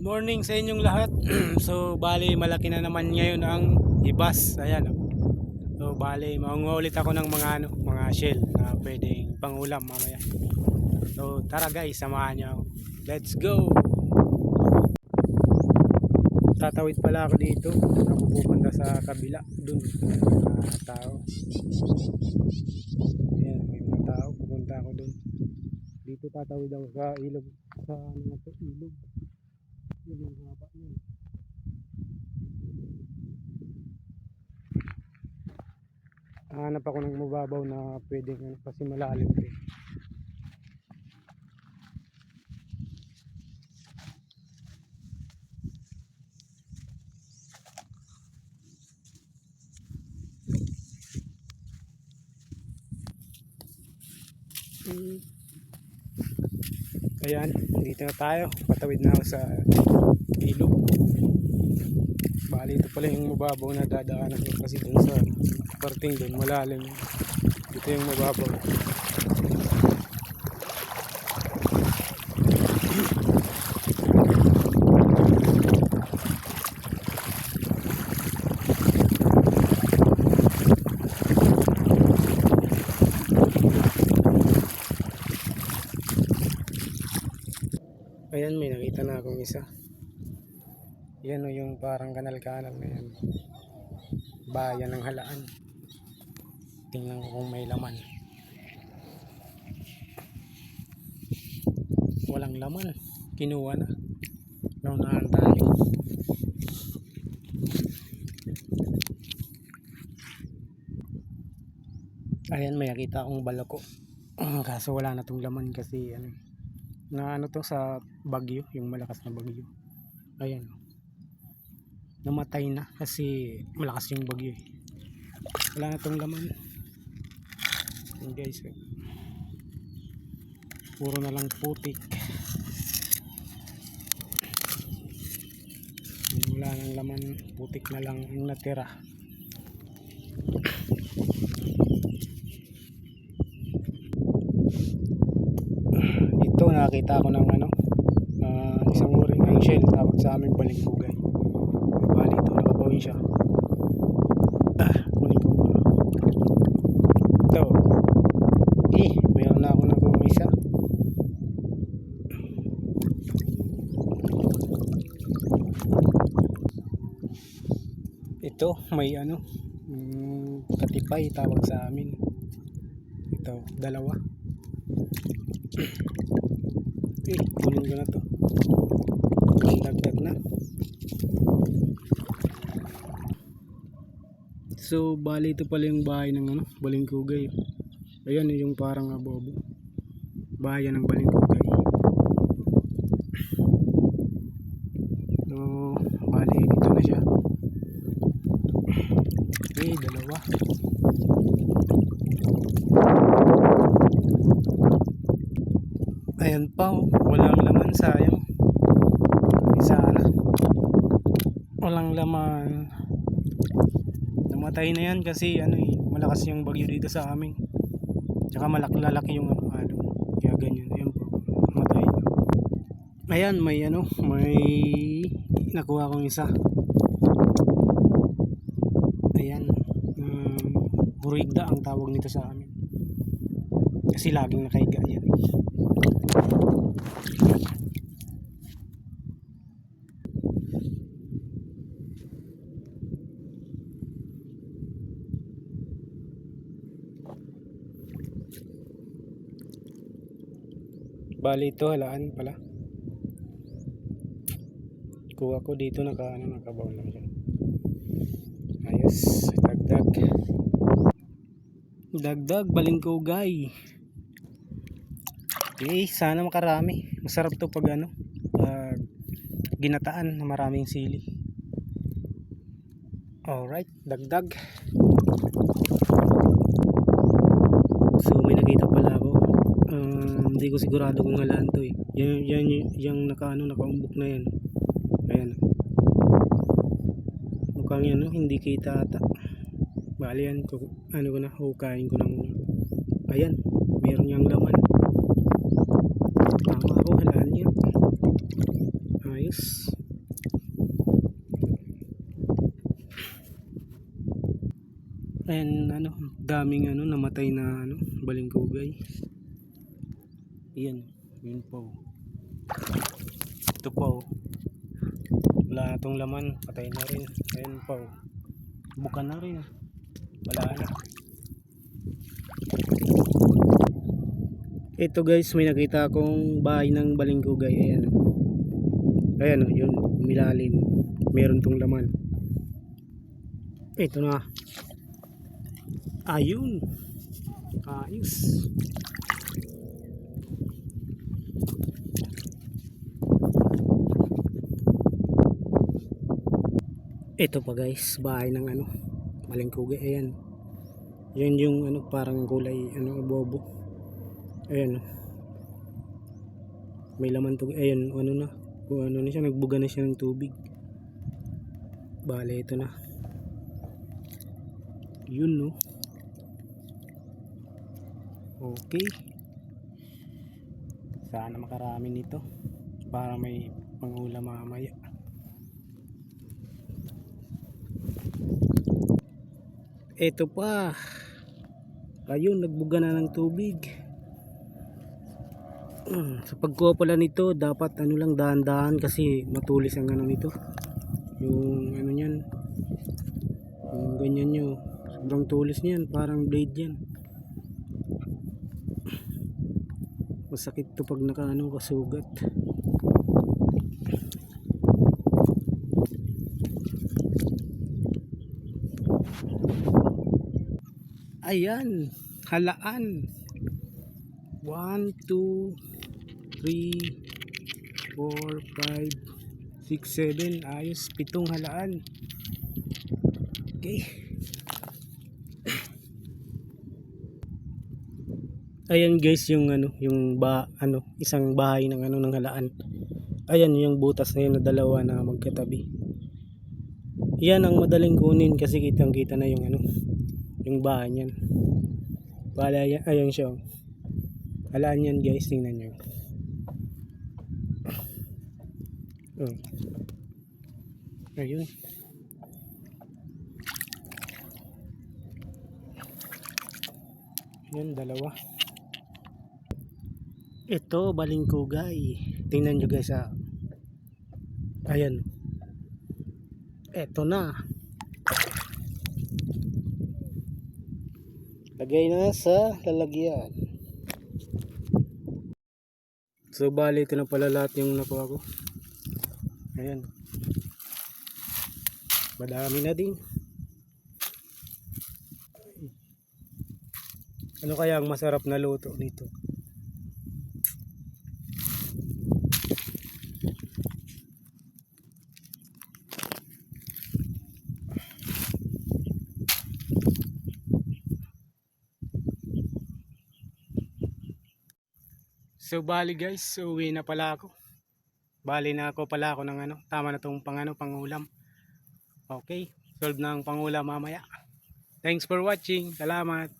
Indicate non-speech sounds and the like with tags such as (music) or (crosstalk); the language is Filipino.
Morning sa inyong lahat. (clears throat) so, bali malaki na naman ngayon ang ibas. Ayan. oh. So, bali mangungulit ako ng mga ano, mga shell na pwedeng pangulam mamaya. So, tara guys, samahan niyo. Let's go. Tatawid pala ako dito. Ako pupunta sa kabila. Doon, mga tao. Ayan, may mga tao. Pupunta ako doon. Dito tatawid ako sa ilog. Sa ano ilog. Yun yung haba yun. Hanap ako ng mababaw na pwedeng ano, kasi malalim din. Mm. Ayan, dito na tayo. Patawid na ako sa ilog. Bali, ito pala yung mababaw na dadaanan ko kasi dun sa parting dun, malalim. Ito yung mababaw. Ayan, may nakita na akong isa. Yan o yung parang kanal-kanal na yan. Bayan ng halaan. Tingnan ko kung may laman. Walang laman. Kinuha na. Naunahan tayo. Ayan, may nakita akong balako. Kaso wala na tong laman kasi ano, na ano to sa bagyo, yung malakas na bagyo. Ayan. Namatay na kasi malakas yung bagyo eh. Wala na tong laman. Ayan guys. eh. Puro na lang putik. Wala nang laman, putik na lang yung natira. Ito nakita ko ng ano ah, isang uri ng shell tawag sa aming balingkugay bali ito nakabawin siya. Ah kunin ko. Ito. Eh mayroon na ako nakuha isa ito may ano mm, katipay tawag sa amin. Ito dalawa eh, kunin ko na to. Dagdag na. So, bali ito pala yung bahay ng ano, Balingkugay. Ayan yung parang abobo. Bahayan ng Balingkugay. So, bali ito na siya. Okay, dalawa. Ayan pa, oh. walang laman sayang. Isa na. Walang laman. Namatay na yan kasi ano eh, malakas yung bagyo dito sa amin. Tsaka malaki yung ano, ano. Kaya ganyan. Ayan po. Namatay na. Ayan, may ano, may nakuha kong isa. Ayan. Um, hurigda ang tawag nito sa amin. Kasi laging nakahiga yan. Bali ito halaan pala. Kuha ko dito naka ano nakabaw lang siya. Ayos, dagdag. Dagdag balingkugay. Okay, sana makarami. Masarap to pag ano, pag ginataan na maraming sili. Alright, dagdag. hindi ko sigurado kung halaan to eh. Yan, yan yung nakaano nakaumbok na yan. Ayan. Mukhang yan no? Hindi kita ata. Bali yan ko, ano ko na hukain ko na muna ayan meron niyang laman. Tama ako halaan niya. Ayos. And ano daming ano namatay na ano balingkugay. Ayan, yun po. Ito po. Wala na tong laman, patay na rin. Ayan po. Buka na rin. Wala na. Ito guys, may nakita akong bahay ng balingkugay. Ayan. Ayan, yun, milalim. Meron tong laman. Ito na. Ayun. Ayos. Ito pa guys, bahay ng ano, malingkugi. Ayan. Yan yung ano, parang kulay, ano, bobo. Ayan. May laman to. Ayan, ano na. Kung ano na siya, nagbuga na siya ng tubig. Bale, ito na. Yun, no. Okay. Sana makarami nito. Para may pangulam mamaya. Ito pa. Ayun, nagbuga na ng tubig. Mm, Sa pagkuha nito, dapat ano lang dahan-dahan kasi matulis ang ano nito. Yung ano niyan. Yung ganyan nyo. Sobrang tulis niyan, parang blade yan. Masakit to pag naka ano, kasugat. Ayan, halaan. 1, 2, 3, 4, 5, 6, 7. Ayos, pitong halaan. Okay. Ayan guys yung ano, yung ba ano, isang bahay ng ano ng halaan. Ayan yung butas na yun na dalawa na magkatabi. Yan ang madaling kunin kasi kitang-kita na yung ano, yung bahay niyan. Bala yan, ayan siya. oh. Halaan yan guys, tingnan nyo. Oh. Ayun. Yan, dalawa. Ito, balingkugay. Tingnan nyo guys ah. Ayan. Ito na. Lagay na sa lalagyan. So bali ito na pala lahat yung nakuha ko. Ayan. Madami na din. Ano kaya ang masarap na luto nito? So bali guys, uwi na pala ako. Bali na ako pala ako ng ano, tama na tong pang ano, pangulam. Okay, solve na ang pangulam mamaya. Thanks for watching. Salamat.